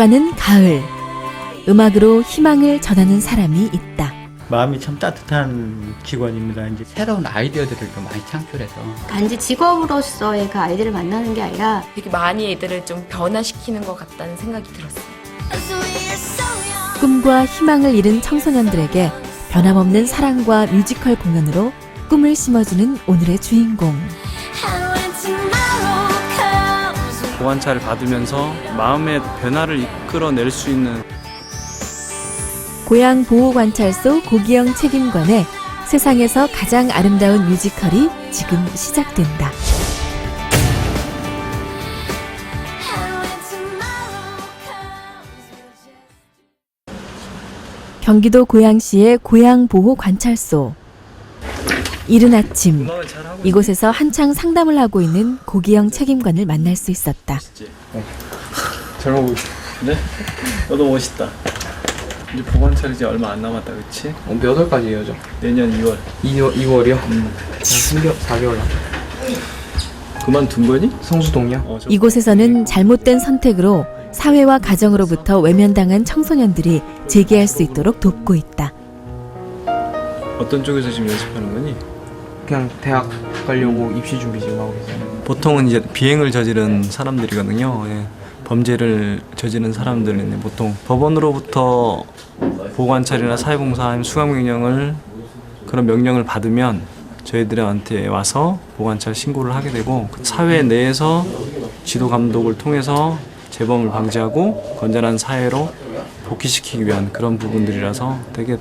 깊어가는 가을. 음악으로 희망을 전하는 사람이 있다. 마음이 참 따뜻한 직원입니다. 이제 새로운 아이디어들을 좀 많이 창출해서 단지 직업으로서의 그 아이들을 만나는 게 아니라 되게 많이 애들을 좀 변화시키는 것 같다는 생각이 들었어요. 꿈과 희망을 잃은 청소년들에게 변함없는 사랑과 뮤지컬 공연으로 꿈을 심어주는 오늘의 주인공. 보관차를 받으면서 마음의 변화를 이끌어낼 수 있는 고향 보호관찰소 고기영 책임관의 세상에서 가장 아름다운 뮤지컬이 지금 시작된다. 경기도 고양시의 고양보호관찰소. 이른 아침, 이곳에서 한창 상담을 하고 있는 고기영 책임관을 만날 수 있었다. 잘 먹고 있어. 네? 너도 멋있다. 이제 보관차를 이제 얼마 안 남았다, 그치? 어, 몇 월까지 이어져? 내년 2월. 2월, 2월이요? 음. 3개월, 4개월 그만둔 거니? 성수동이요? 어, 저- 이곳에서는 잘못된 선택으로 사회와 가정으로부터 외면당한 청소년들이 재기할 수 있도록 돕고 있다. 어떤 쪽에서 지금 연습하는 거니? 그냥 대학 가려고 입시 준비 지금 하고 있어요. 보통은 이제 비행을 저지른 사람들이거든요. 예. 범죄를 저지른 사람들은 보통 법원으로부터 보관찰이나 사회봉사 아니면 수감명령을 그런 명령을 받으면 저희들한테 와서 보관찰 신고를 하게 되고 그 사회 내에서 지도 감독을 통해서 재범을 방지하고 건전한 사회로 복귀시키기 위한 그런 부분들이라서 되게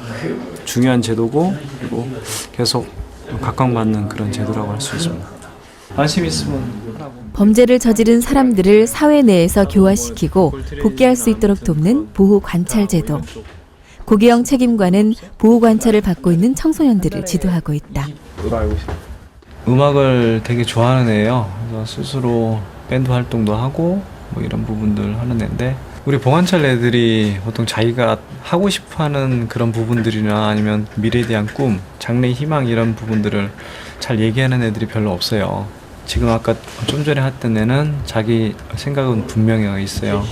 중요한 제도고 그리고 계속 각광받는 그런 제도라고 할 수 있습니다. 관심 있으면 범죄를 저지른 사람들을 사회 내에서 교화시키고 복귀할 수 있도록 돕는 보호 관찰 제도. 고기영 책임관은 보호 관찰을 받고 있는 청소년들을 지도하고 있다. 음악을 되게 좋아하는 애예요. 그래서 스스로 밴드 활동도 하고 뭐 이런 부분들 하는 애인데 우리 보관찰 애들이 보통 자기가 하고 싶어하는 그런 부분들이나 아니면 미래에 대한 꿈, 장래 희망 이런 부분들을 잘 얘기하는 애들이 별로 없어요. 지금 아까 좀 전에 했던 애는 자기 생각은 분명히 있어요.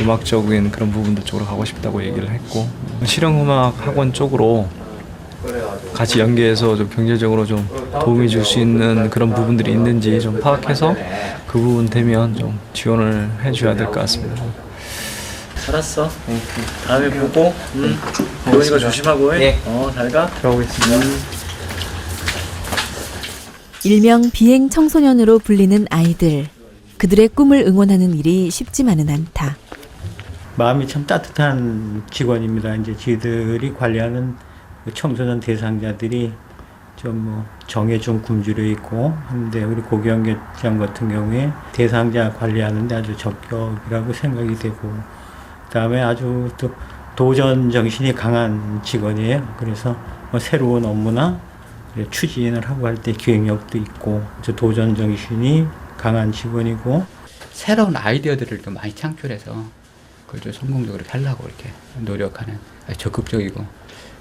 음악적인 그런 부분들 쪽으로 가고 싶다고 얘기를 했고 실용음악 학원 쪽으로 같이 연계해서 좀 경제적으로 좀 도움이 줄 수 있는 그런 부분들이 있는지 좀 파악해서 그 부분 되면 좀 지원을 해줘야 될 것 같습니다. 알았어. 다음에 보고. 응. 보니까 조심하고 해. 어, 잘 가. 들어오겠습니다. 일명 비행 청소년으로 불리는 아이들. 그들의 꿈을 응원하는 일이 쉽지만은 않다. 마음이 참 따뜻한 직원입니다. 이제 저희들이 관리하는 그 청소년 대상자들이 좀 뭐 정해준 굶주려 있고 한데 우리 고경계장 같은 경우에 대상자 관리하는데 아주 적격이라고 생각이 되고 그다음에 아주 또 도전 정신이 강한 직원이에요. 그래서 뭐 새로운 업무나 추진을 하고 할 때 기획력도 있고 저 도전 정신이 강한 직원이고 새로운 아이디어들을 좀 많이 창출해서 그걸 좀 성공적으로 하려고 이렇게 노력하는 적극적이고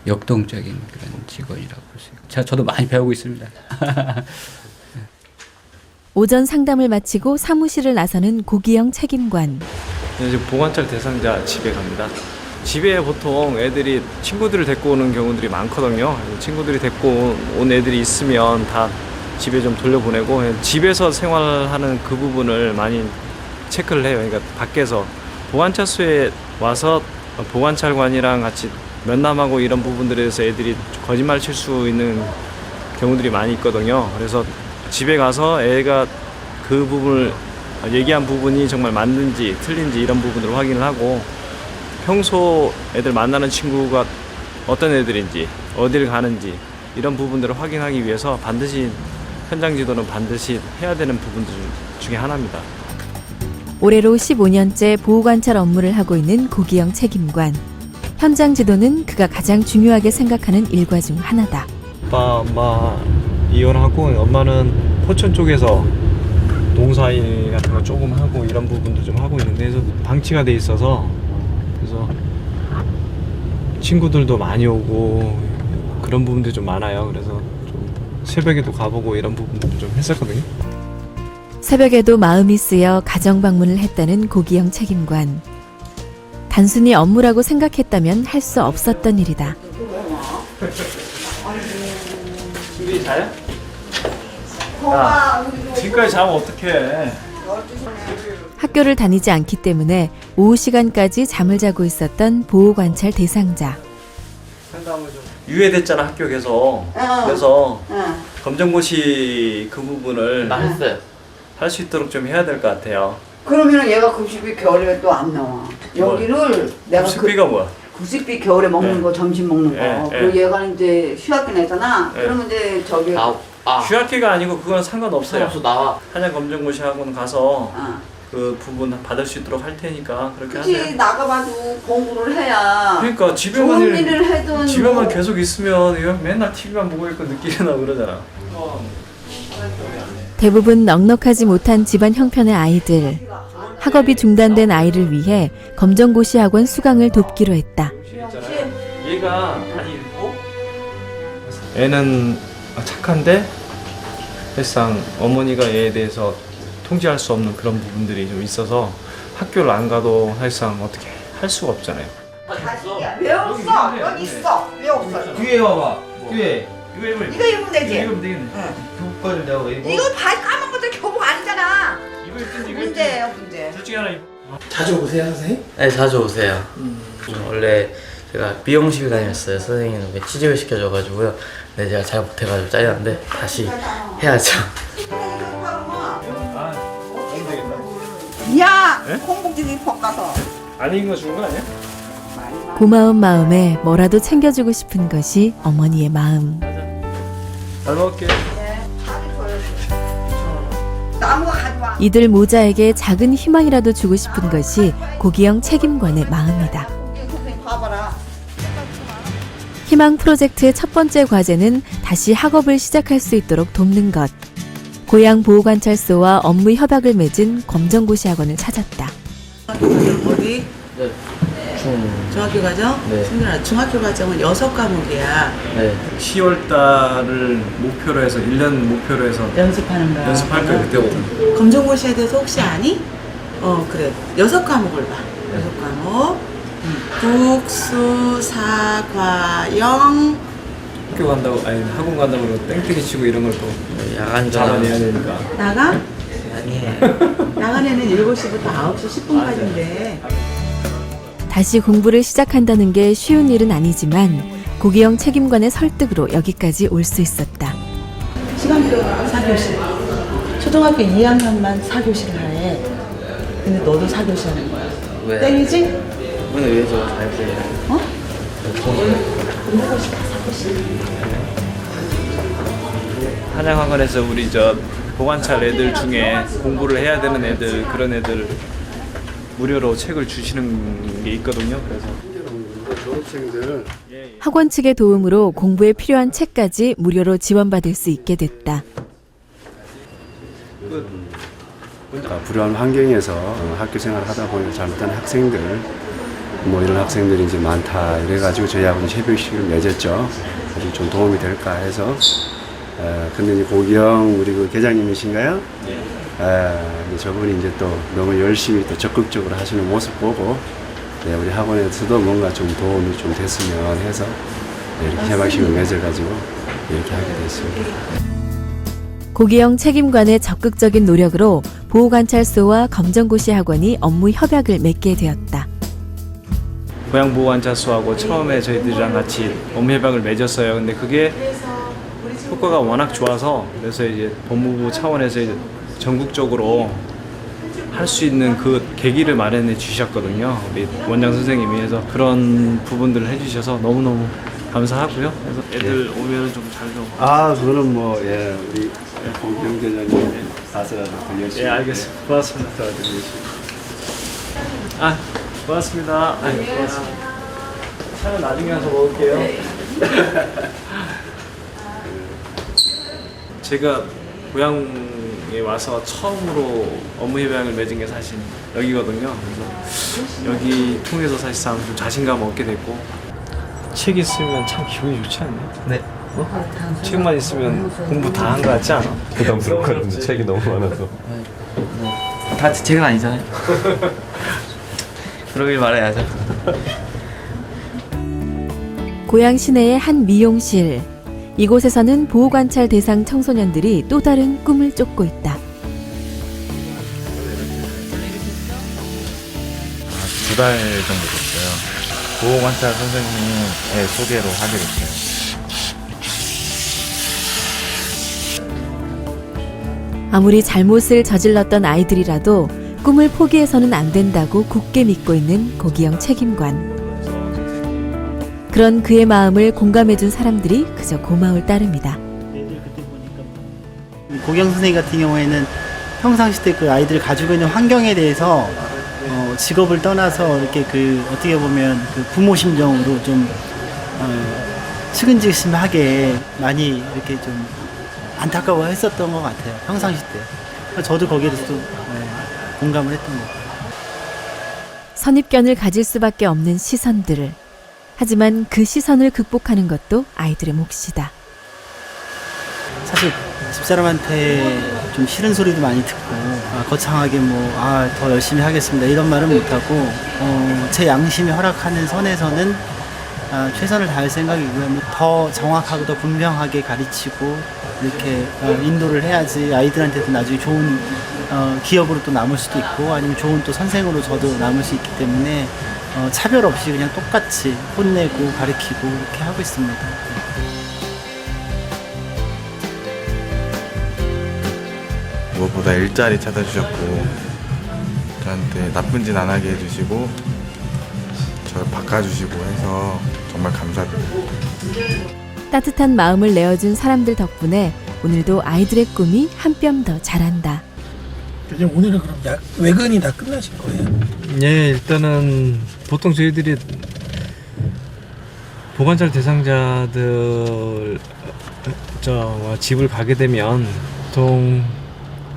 역동적인 그런 직원이라고 볼 수 있고 제가 저도 많이 배우고 있습니다. 오전 상담을 마치고 사무실을 나서는 고기영 책임관. 이제 보관찰 대상자 집에 갑니다. 집에 보통 애들이 친구들을 데리고 오는 경우들이 많거든요. 친구들이 데리고 온 애들이 있으면 다 집에 좀 돌려보내고 집에서 생활하는 그 부분을 많이 체크를 해요. 그러니까 밖에서 보관찰소에 와서 보관찰관이랑 같이 면담하고 이런 부분들에 대해서 애들이 거짓말 칠 수 있는 경우들이 많이 있거든요. 그래서 집에 가서 애가 그 부분을 얘기한 부분이 정말 맞는지 틀린지 이런 부분들을 확인을 하고 평소 애들 만나는 친구가 어떤 애들인지 어디를 가는지 이런 부분들을 확인하기 위해서 반드시 현장 지도는 반드시 해야 되는 부분들 중에 하나입니다. 올해로 15년째 보호관찰 업무를 하고 있는 고기영 책임관. 현장 지도는 그가 가장 중요하게 생각하는 일과 중 하나다. 아빠 엄마 이혼하고 엄마는 포천 쪽에서 농사일 같은 거 조금 하고 이런 부분도 좀 하고 있는데 그래서 방치가 돼 있어서 그래서 친구들도 많이 오고 그런 부분도 좀 많아요. 그래서 좀 새벽에도 가보고 이런 부분도 좀 했었거든요. 새벽에도 마음이 쓰여 가정 방문을 했다는 고기영 책임관. 단순히 업무라고 생각했다면 할 수 없었던 일이다. 우리 자요? 야, 지금까지 자면 어떡해. 학교를 다니지 않기 때문에 오후 시간까지 잠을 자고 있었던 보호 관찰 대상자. 유예됐잖아 학교 계속. 그래서 검정고시 그 부분을 했어요. 할 수 있도록 좀 해야 될 것 같아요. 그러면은 얘가 급식비 겨울에 또 안 나와. 여기를 내가 그 숙비가 뭐야? 급식비 겨울에 먹는 예. 거 점심 먹는 거. 예, 그리고 예. 얘가 이제 휴학기 내잖아. 예. 그러면 이제 저기 아, 휴학기가 아니고 그건 상관없어요. 나와. 한양 검정고시 학원 가서 아. 그 부분 받을 수 있도록 할 테니까 그렇게 그치 하세요. 나가봐도 공부를 해야 그러니까 집에만 좋은 일- 일을 해든 집에만 뭐 계속 있으면 이거 맨날 TV만 보고 있고 나고 그러잖아. 대부분 넉넉하지 못한 집안 형편의 아이들. 학업이 중단된 아이를 위해 검정고시 학원 수강을 돕기로 했다. 얘가 많이 읽고 애는 착한데 사실상 어머니가 얘에 대해서 통제할 수 없는 그런 부분들이 좀 있어서 학교를 안 가도 사실상 어떻게 할 수가 없잖아요. 자식이야. 왜 없어? 여기 있어. 왜 없어? 뒤에 와봐. 뒤에. 이거 이거 입으면 되지. 입으면 되겠네. 교과를 내가 입어. 이거 발 까만 것도 교복 아니잖아. 이거 입든지 이거 문제예요, 문제. 둘 중에 하나 입. 자주 오세요, 선생님? 네, 자주 오세요. 원래 제가 미용실 다녔어요. 선생님이 취직을 시켜줘가지고요. 근데 제가 잘 못해가지고 잘렸는데 다시 해야죠. 야, 예? 콩국지 볶아서. 안 익은 거 주는 거 아니야? 고마운 마음에 뭐라도 챙겨주고 싶은 것이 어머니의 마음. 잘 먹을게. 나무가 가져와. 이들 모자에게 작은 희망이라도 주고 싶은 것이 고기영 책임관의 마음이다. 희망 프로젝트의 첫 번째 과제는 다시 학업을 시작할 수 있도록 돕는 것. 고향 보호관찰소와 업무 협약을 맺은 검정고시 학원을 찾았다. 어디? 네. 중, 중학교 과정? 네. 승준아, 중학교 과정은 여섯 과목이야. 네. 10월 달을 목표로 해서 1년 목표로 해서 연습하는 거야. 연습할 거예요 그때부터. 검정고시에 대해서 혹시 아니? 어, 그래. 여섯 과목을 봐. 여섯 과목. 음. 국수, 사, 과, 영. 학교 간다고 아니 학원 간다고 그러고 땡땡이 치고 이런 걸또 야간 잡아내야 전 되니까. 나가? 아니에요. 나간에는 7시부터 9시 10분까지인데. 다시 공부를 시작한다는 게 쉬운 일은 아니지만 고기영 책임관의 설득으로 여기까지 올 수 있었다. 시간표가 4교시. 초등학교 2학년만 4교시를 해. 근데 너도 4교시 하는 거야. 왜? 땡이지? 오늘 왜저 잘했어요? 어? 한양학원에서 우리 저 보관찰 애들 중에 공부를 해야 되는 애들 그런 애들 무료로 책을 주시는 게 있거든요. 그래서 학원 측의 도움으로 공부에 필요한 책까지 무료로 지원받을 수 있게 됐다. 어, 불우한 환경에서 어, 학교 생활을 하다 보니까 잘못한 학생들 뭐 이런 학생들이 이제 많다 이래가지고 저희하고 협의식을 맺었죠. 아주 좀 도움이 될까 해서 어, 근데 이제 고기영 우리 그 계장님이신가요? 에, 이제 저분이 이제 또 너무 열심히 또 적극적으로 하시는 모습 보고 네, 우리 학원에서도 뭔가 좀 도움이 좀 됐으면 해서 네, 이렇게 협약식을 맺어가지고 이렇게 하게 됐습니다. 고기영 책임관의 적극적인 노력으로 보호관찰소와 검정고시 학원이 업무 협약을 맺게 되었다. 고양보호관찰소하고 처음에 저희들이랑 같이 업무 협약을 맺었어요. 근데 그게 효과가 워낙 좋아서 그래서 이제 법무부 차원에서 이제 전국적으로 할 수 있는 그 계기를 마련해 주셨거든요. 우리 원장 선생님이 해서 그런 부분들을 해주셔서 너무너무 감사하고요. 그래서 애들 오면 좀 잘 좀. 아, 그거는 뭐, 예, 우리 가서라도 더 열심히. 예, 알겠습니다. 고맙습니다. 아, 고맙습니다. 아, 고맙습니다. 차는 나중에 가서 먹을게요. 제가 고향에 와서 처음으로 업무 협약을 맺은 게 사실 여기거든요. 그래서 여기 통해서 사실상 좀 자신감 얻게 됐고 책 있으면 참 기분이 좋지 않나요? 네. 어? 책만 있으면 공부 다 한 거 같지 않아? 부담스럽거든요. 책이 너무 많아서. 다 제 책은 아니잖아요. 그러길 말해야죠. 고향 시내의 한 미용실. 이곳에서는 보호관찰 대상 청소년들이 또 다른 꿈을 쫓고 있다. 두 달 정도 됐어요. 보호관찰 선생님의 소개로 하게 됐어요. 아무리 잘못을 저질렀던 아이들이라도 꿈을 포기해서는 안 된다고 굳게 믿고 있는 고기영 책임관. 그런 그의 마음을 공감해준 사람들이 그저 고마울 따름이다. 고경 선생님 같은 경우에는 평상시 때 그 아이들 가지고 있는 환경에 대해서 어, 직업을 떠나서 이렇게 그 어떻게 보면 그 부모 심정으로 좀 어, 측은지심하게 많이 이렇게 좀 안타까워 했었던 것 같아요. 평상시 때. 저도 거기에 대해서 좀 네, 공감을 했던 것 같아요. 선입견을 가질 수밖에 없는 시선들을. 하지만 그 시선을 극복하는 것도 아이들의 몫이다. 사실 집사람한테 좀 싫은 소리도 많이 듣고 아, 거창하게 뭐 아 더 열심히 하겠습니다 이런 말은 못하고 어, 제 양심이 허락하는 선에서는 아, 최선을 다할 생각이고요 뭐 더 정확하고 더 분명하게 가르치고 이렇게 어, 인도를 해야지 아이들한테도 나중에 좋은 어, 기억으로 또 남을 수도 있고 아니면 좋은 또 선생으로 저도 남을 수 있기 때문에 어, 차별 없이 그냥 똑같이 혼내고 가르치고 이렇게 하고 있습니다. 무엇보다 일자리 찾아주셨고 저한테 나쁜 짓 안 하게 해주시고 저를 바꿔주시고 해서 정말 감사드립니다. 따뜻한 마음을 내어준 사람들 덕분에 오늘도 아이들의 꿈이 한 뼘 더 자란다. 오늘은 그럼 야, 외근이 다 끝나신 거예요? 예, 일단은 보통 저희들이 보관찰 대상자들 저 집을 가게 되면 보통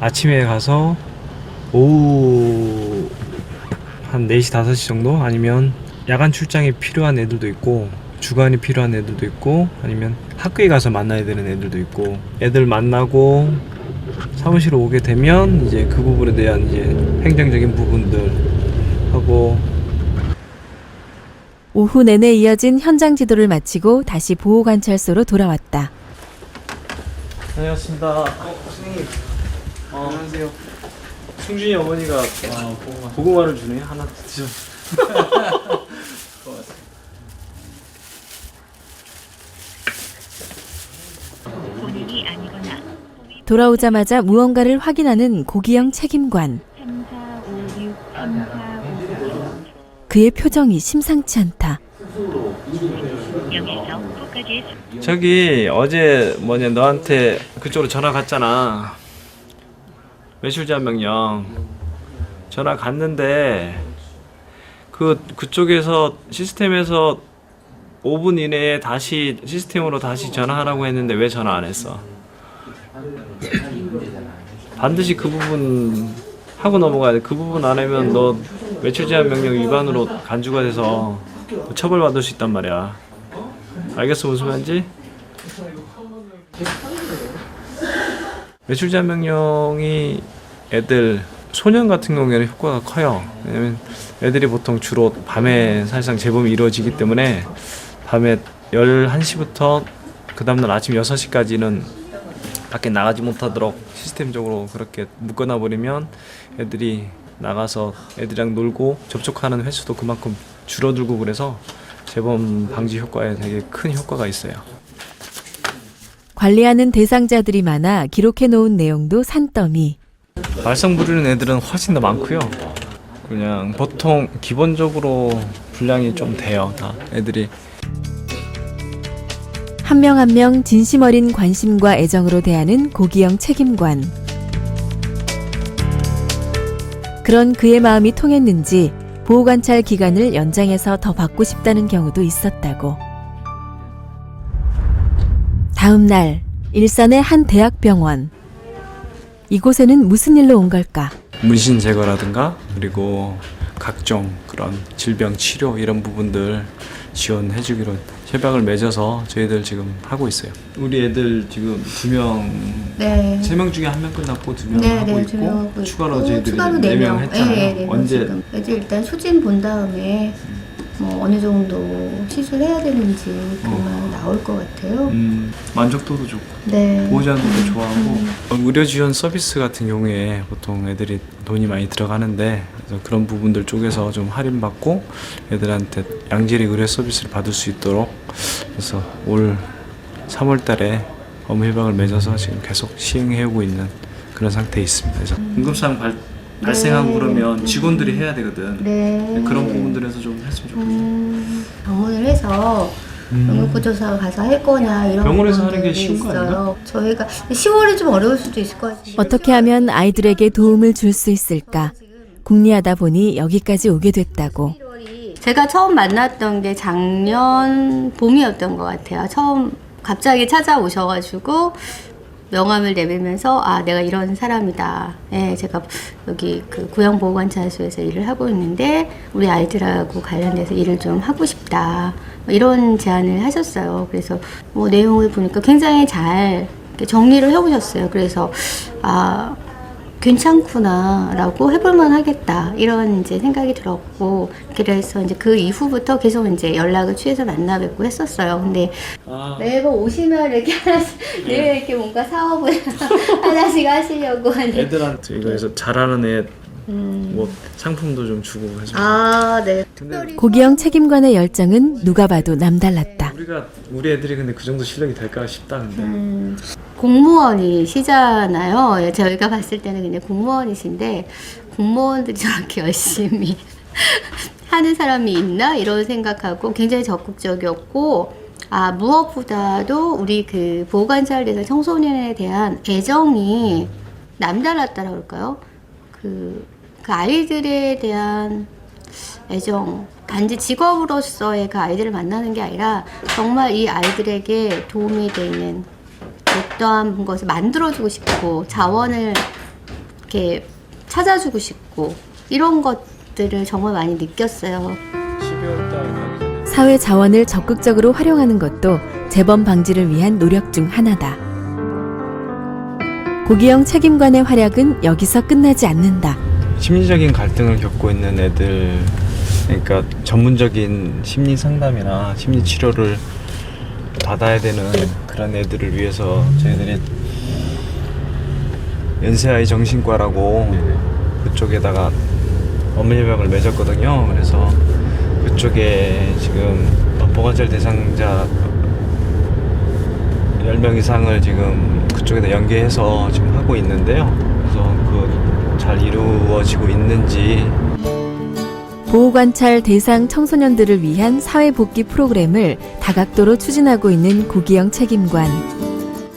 아침에 가서 오후 한 4시, 5시 정도 아니면 야간 출장이 필요한 애들도 있고 주간이 필요한 애들도 있고 아니면 학교에 가서 만나야 되는 애들도 있고 애들 만나고 사무실에 오게 되면 이제 그 부분에 대한 이제 행정적인 부분들 하고 오후 내내 이어진 현장 지도를 마치고 다시 보호관찰소로 돌아왔다. 다녀왔습니다. 어, 선생님. 어, 안녕하세요. 승준이 어머니가 어, 고구마. 를 주네. 하나 드셔. 돌아오자마자 무언가를 확인하는 고기영 책임관. 그의 표정이 심상치 않다. 저기 어제 뭐냐 너한테 그쪽으로 전화 갔잖아. 매출 제한 명령. 전화 갔는데 그 그쪽에서 시스템에서 5분 이내에 다시 시스템으로 다시 전화하라고 했는데 왜 전화 안 했어? 반드시 그 부분 하고 넘어가야 돼. 그 부분 안 하면 너 매출 제한 명령 위반으로 간주가 돼서 처벌받을 수 있단 말이야. 알겠어 무슨 말인지? 매출 제한 명령이 애들 소년 같은 경우에는 효과가 커요. 왜냐면 애들이 보통 주로 밤에 사실상 재범이 이루어지기 때문에 밤에 11시부터 그 다음날 아침 6시까지는 밖에 나가지 못하도록 시스템적으로 그렇게 묶어놔 버리면 애들이 나가서 애들이랑 놀고 접촉하는 횟수도 그만큼 줄어들고 그래서 재범 방지 효과에 되게 큰 효과가 있어요. 관리하는 대상자들이 많아 기록해 놓은 내용도 산더미. 말썽 부리는 애들은 훨씬 더 많고요. 그냥 보통 기본적으로 분량이 좀 돼요. 다 애들이 한 명 한 명 진심 어린 관심과 애정으로 대하는 고기영 책임관. 그런 그의 마음이 통했는지 보호관찰 기간을 연장해서 더 받고 싶다는 경우도 있었다고. 다음 날 일산의 한 대학병원. 이곳에는 무슨 일로 온 걸까? 문신 제거라든가 그리고 각종 그런 질병 치료 이런 부분들 지원해 주기로 협약을 맺어서 저희들 지금 하고 있어요. 우리 애들 지금 두 명, 네. 세 명 중에 한 명 끝났고 두 명 네, 하고 네, 있고 두명 하고 추가로 있고, 저희들이 추가로 네네명 명. 했잖아요. 네, 네, 언제 지금. 애들 일단 수진 본 다음에 뭐 어느 정도 시술해야 되는지 그만 나올 것 같아요. 음, 만족도도 좋고 네. 보호자들도 좋아하고 의료 지원 서비스 같은 경우에 보통 애들이 돈이 많이 들어가는데 그래서 그런 부분들 쪽에서 좀 할인받고 애들한테 양질의 의료 서비스를 받을 수 있도록 그래서 올 3월달에 업무 협약을 맺어서 지금 계속 시행해 오고 있는 그런 상태에 있습니다. 그래서 응급사항 발, 발생하고 네. 그러면 직원들이 해야 되거든. 네. 그런 부분들에서 좀 했으면 좋겠어요. 음, 병원을 해서 응급구조사 가서 할 거냐 이런 병원에서 하는 게 쉬운 거 아닌가? 저희가 10월이 좀 어려울 수도 있을 것 같아요. 어떻게 하면 아이들에게 도움을 줄 수 있을까? 궁리하다 보니 여기까지 오게 됐다고. 제가 처음 만났던 게 작년 봄이었던 것 같아요. 처음 갑자기 찾아오셔가지고 명함을 내밀면서 아 내가 이런 사람이다. 예, 제가 여기 그 구형보호관찰소에서 일을 하고 있는데 우리 아이들하고 관련돼서 일을 좀 하고 싶다. 뭐 이런 제안을 하셨어요. 그래서 뭐 내용을 보니까 굉장히 잘 정리를 해오셨어요. 그래서 아 괜찮구나라고 해볼만 하겠다 이런 이제 생각이 들었고 그래서 이제 그 이후부터 계속 이제 연락을 취해서 만나 뵙고 했었어요. 근데 매번 오시면 이렇게 하나씩 늘 이렇게 뭔가 사업을 하나씩 하시려고 하는. 애들한테 이거에서 잘하는 애뭐 음. 상품도 좀 주고 해서 아 네. 고기영 책임관의 열정은 누가 봐도 남달랐다. 우리가 우리 애들이 근데 그 정도 실력이 될까 싶다 근데 음, 공무원이시잖아요. 예, 저희가 봤을 때는 그냥 공무원이신데 공무원들이 저렇게 열심히 하는 사람이 있나 이런 생각하고 굉장히 적극적이었고 아 무엇보다도 우리 그 보호관찰 대상 청소년에 대한 애정이 남달랐다라 그럴까요? 그, 그 아이들에 대한 애정 단지 직업으로서의 그 아이들을 만나는 게 아니라 정말 이 아이들에게 도움이 되는 어떠한 것을 만들어주고 싶고 자원을 이렇게 찾아주고 싶고 이런 것들을 정말 많이 느꼈어요. 12월 달 가기 전에 사회 자원을 적극적으로 활용하는 것도 재범 방지를 위한 노력 중 하나다. 고기영 책임관의 활약은 여기서 끝나지 않는다. 심리적인 갈등을 겪고 있는 애들 그러니까 전문적인 심리 상담이나 심리 치료를 받아야 되는 그런 애들을 위해서 저희들이 연세아이 정신과라고 그쪽에다가 업무 협약을 맺었거든요. 그래서 그쪽에 지금 보건절 대상자 10명 이상을 지금 그쪽에다 연계해서 지금 하고 있는데요. 그래서 그 잘 이루어지고 있는지 보호관찰 대상 청소년들을 위한 사회복귀 프로그램을 다각도로 추진하고 있는 고기영 책임관.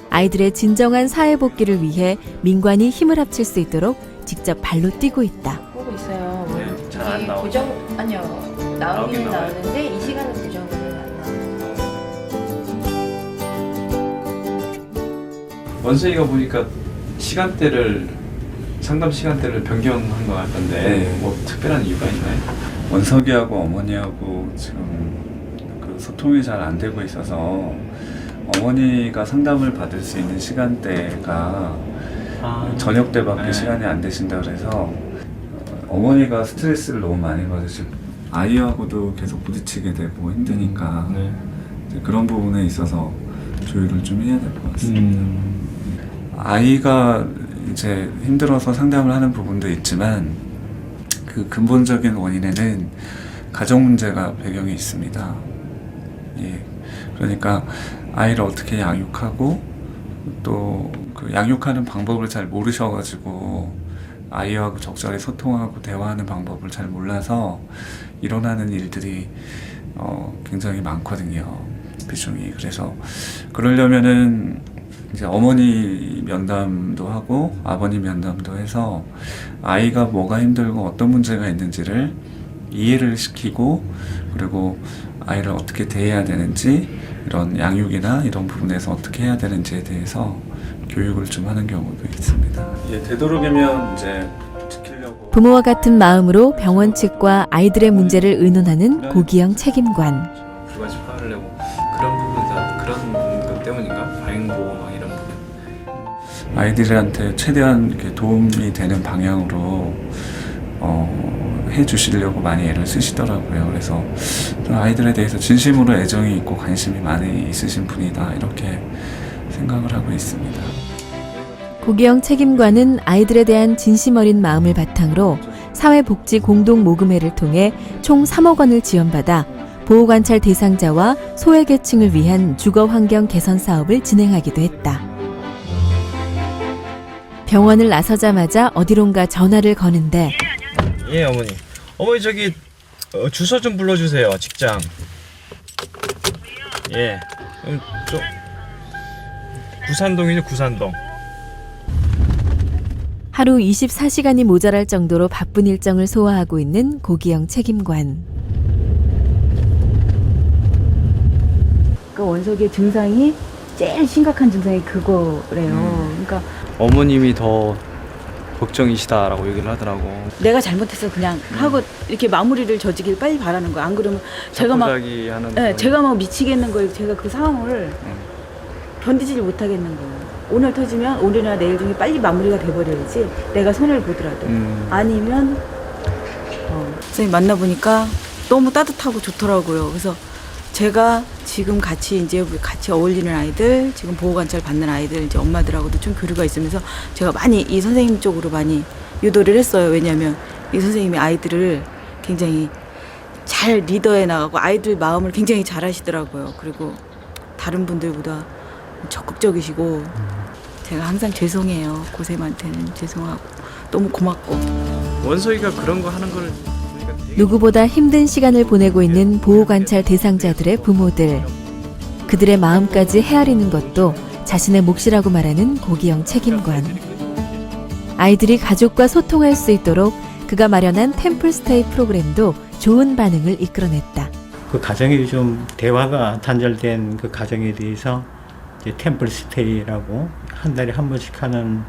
아이들의 진정한 사회복귀를 위해 민관이 힘을 합칠 수 있도록 직접 발로 뛰고 있다. 보고 있어요. 네, 잘안 이게 나오죠? 고정 아니요 나오긴 나오긴 나와요. 나오는데 이 시간은 고정은 안 나와요. 원세이가 보니까 시간대를 상담 시간대를 변경한 것 같던데 뭐 특별한 이유가 있나요? 원석이하고 어머니하고 지금 그 소통이 잘 안 되고 있어서 어머니가 상담을 받을 수 있는 시간대가 아, 저녁 때밖에 네. 시간이 안 되신다 그래서 어, 어머니가 스트레스를 너무 많이 받으시고 아이하고도 계속 부딪히게 되고 힘드니까 네. 이제 그런 부분에 있어서 조율을 좀 해야 될 것 같습니다. 음, 아이가 이제 힘들어서 상담을 하는 부분도 있지만 그 근본적인 원인에는 가정 문제가 배경이 있습니다. 예. 그러니까 아이를 어떻게 양육하고 또 그 양육하는 방법을 잘 모르셔가지고 아이하고 적절히 소통하고 대화하는 방법을 잘 몰라서 일어나는 일들이 어, 굉장히 많거든요. 비중이. 그래서 그러려면은 이제 어머니 면담도 하고 아버님 면담도 해서 아이가 뭐가 힘들고 어떤 문제가 있는지를 이해를 시키고 그리고 아이를 어떻게 대해야 되는지 이런 양육이나 이런 부분에서 어떻게 해야 되는지에 대해서 교육을 좀 하는 경우도 있습니다. 예, 되도록이면 이제 지키려고 부모와 같은 마음으로 병원 측과 아이들의 문제를 의논하는 고기영 책임관. 불같이 아이들한테 최대한 이렇게 도움이 되는 방향으로 어, 해주시려고 많이 애를 쓰시더라고요. 그래서 좀 아이들에 대해서 진심으로 애정이 있고 관심이 많이 있으신 분이다 이렇게 생각을 하고 있습니다. 고기영 책임관은 아이들에 대한 진심 어린 마음을 바탕으로 사회복지 공동 모금회를 통해 총 3억 원을 지원받아 보호관찰 대상자와 소외계층을 위한 주거 환경 개선 사업을 진행하기도 했다. 병원을 나서자마자 어디론가 전화를 거는데 예 어머니. 어머니 저기 어, 주소 좀 불러주세요 직장. 예. 음, 저 구산동이죠 구산동. 하루 24시간이 모자랄 정도로 바쁜 일정을 소화하고 있는 고기영 책임관. 그 원석의 증상이 제일 심각한 증상이 그거래요. 그러니까 어머님이 더 걱정이시다라고 얘기를 하더라고 내가 잘못해서 그냥 하고 이렇게 마무리를 저지길 빨리 바라는 거야. 안 그러면 제가 막 하는 네, 그런- 제가 막 미치겠는 거예요. 제가 그 상황을 견디질 못하겠는 거예요. 오늘 터지면 오늘이나 내일 중에 빨리 마무리가 돼버려야지 내가 손해를 보더라도 음. 아니면 어, 선생님 만나보니까 너무 따뜻하고 좋더라고요. 그래서 제가 지금 같이 이제 같이 어울리는 아이들, 지금 보호 관찰 받는 아이들 이제 엄마들하고도 좀 교류가 있으면서 제가 많이 이 선생님 쪽으로 많이 유도를 했어요. 왜냐하면 이 선생님이 아이들을 굉장히 잘 리더해 나가고 아이들 마음을 굉장히 잘 하시더라고요. 그리고 다른 분들보다 적극적이시고 제가 항상 죄송해요. 고쌤한테는 죄송하고 너무 고맙고 원석이가 그런 거 하는 걸 누구보다 힘든 시간을 보내고 있는 보호관찰 대상자들의 부모들. 그들의 마음까지 헤아리는 것도 자신의 몫이라고 말하는 고기영 책임관. 아이들이 가족과 소통할 수 있도록 그가 마련한 템플스테이 프로그램도 좋은 반응을 이끌어냈다. 그 가정이 좀 대화가 단절된 그 가정에 대해서 이제 템플 스테이라고 한 달에 한 번씩 하는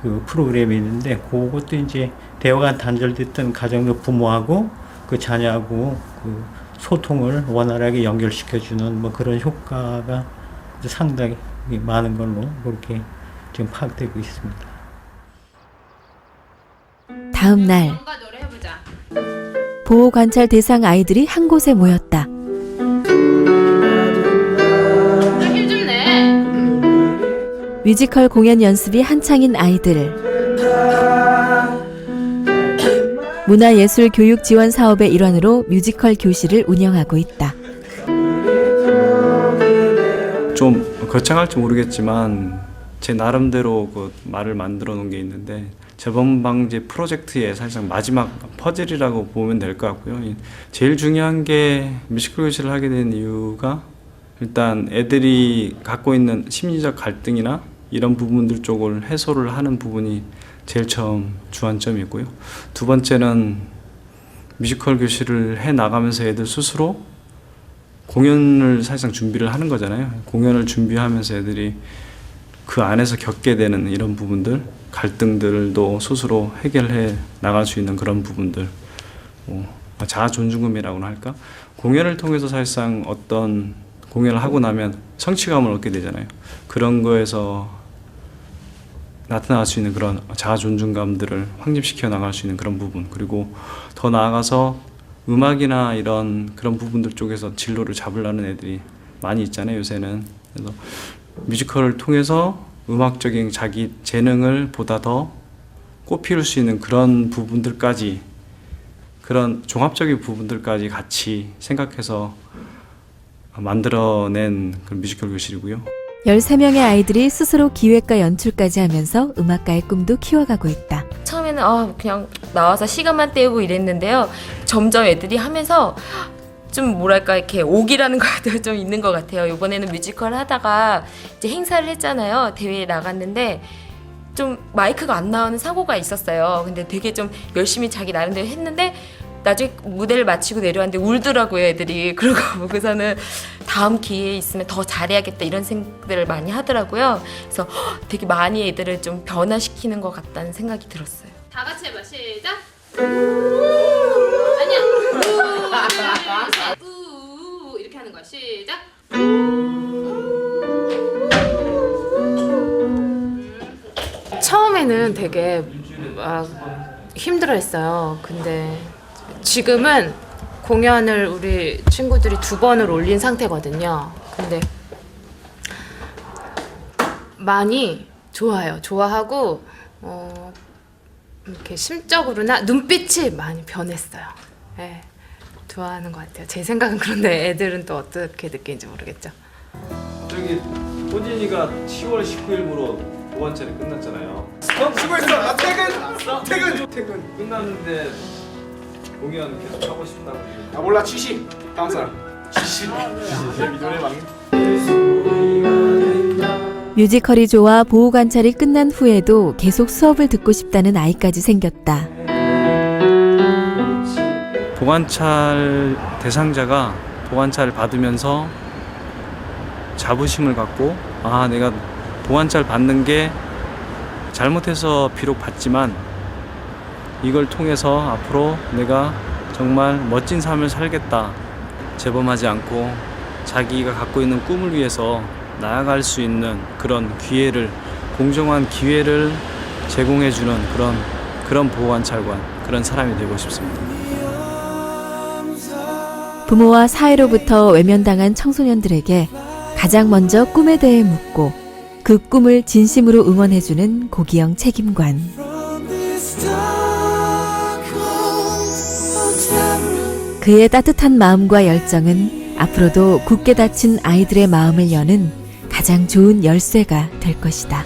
그 프로그램이 있는데 그것도 이제 대화가 단절됐던 가정의 부모하고 그 자녀하고 그 소통을 원활하게 연결시켜주는 뭐 그런 효과가 상당히 많은 걸로 그렇게 지금 파악되고 있습니다. 다음 날 보호 관찰 대상 아이들이 한 곳에 모였다. 뮤지컬 공연 연습이 한창인 아이들. 문화예술 교육 지원 사업의 일환으로 뮤지컬 교실을 운영하고 있다. 좀 거창할지 모르겠지만 제 나름대로 그 말을 만들어 놓은 게 있는데 재범 방지 프로젝트의 사실상 마지막 퍼즐이라고 보면 될 것 같고요. 이 제일 중요한 게 뮤지컬 교실을 하게 된 이유가 일단 애들이 갖고 있는 심리적 갈등이나 이런 부분들 쪽을 해소를 하는 부분이 제일 처음 주안점이고요. 두 번째는 뮤지컬 교실을 해 나가면서 애들 스스로 공연을 사실상 준비를 하는 거잖아요. 공연을 준비하면서 애들이 그 안에서 겪게 되는 이런 부분들, 갈등들도 스스로 해결해 나갈 수 있는 그런 부분들, 뭐 자아 존중금이라고나 할까? 공연을 통해서 사실상 어떤 공연을 하고 나면 성취감을 얻게 되잖아요. 그런 거에서 나타날 수 있는 그런 자아 존중감들을 확립시켜 나갈 수 있는 그런 부분, 그리고 더 나아가서 음악이나 이런 그런 부분들 쪽에서 진로를 잡으려는 애들이 많이 있잖아요 요새는 그래서 뮤지컬을 통해서 음악적인 자기 재능을 보다 더 꽃피울 수 있는 그런 부분들까지 그런 종합적인 부분들까지 같이 생각해서 만들어낸 그런 뮤지컬 교실이고요. 13명의 아이들이 스스로 기획과 연출까지 하면서 음악가의 꿈도 키워가고 있다. 처음에는 아 그냥 나와서 시간만 때우고 이랬는데요. 점점 애들이 하면서 좀 뭐랄까 이렇게 오기라는 것도 좀 있는 것 같아요. 이번에는 뮤지컬 하다가 이제 행사를 했잖아요. 대회에 나갔는데 좀 마이크가 안 나오는 사고가 있었어요. 근데 되게 좀 열심히 자기 나름대로 했는데 나중에 무대를 마치고 내려왔는데 울더라고요 애들이. 그러고 보고서는 다음 기회에 있으면 더 잘해야겠다 이런 생각들을 많이 하더라고요. 그래서 헉, 되게 많이 애들을 좀 변화시키는 것 같다는 생각이 들었어요. 다 같이 해봐. 시작. 아니야. 우우 이렇게 하는 시작. 처음에는 되게 막 힘들어했어요. 근데 지금은 공연을 우리 친구들이 두 번을 올린 상태거든요. 근데 많이 좋아요. 좋아하고 어, 이렇게 심적으로나 눈빛이 많이 변했어요. 예, 좋아하는 것 같아요. 제 생각은 그런데 애들은 또 어떻게 느끼는지 모르겠죠. 저기 호진이가 10월 19일부로 보완차를 끝났잖아요. 형 수고했어. 나 퇴근. 퇴근. 퇴근. 끝났는데 공연 계속 하고 싶다고. 아 몰라 취식. 다음 사람. 취식. 노래 망. 뮤지컬이 좋아 보호 관찰이 끝난 후에도 계속 수업을 듣고 싶다는 아이까지 생겼다. 보관찰 대상자가 보관찰을 받으면서 자부심을 갖고 아 내가 보관찰 받는 게 잘못해서 비록 받지만 이걸 통해서 앞으로 내가 정말 멋진 삶을 살겠다 재범하지 않고 자기가 갖고 있는 꿈을 위해서 나아갈 수 있는 그런 기회를 공정한 기회를 제공해 주는 그런 그런 보호관찰관 그런 사람이 되고 싶습니다. 부모와 사회로부터 외면당한 청소년들에게 가장 먼저 꿈에 대해 묻고 그 꿈을 진심으로 응원해주는 고기영 책임관. 그의 따뜻한 마음과 열정은 앞으로도 굳게 닫힌 아이들의 마음을 여는 가장 좋은 열쇠가 될 것이다.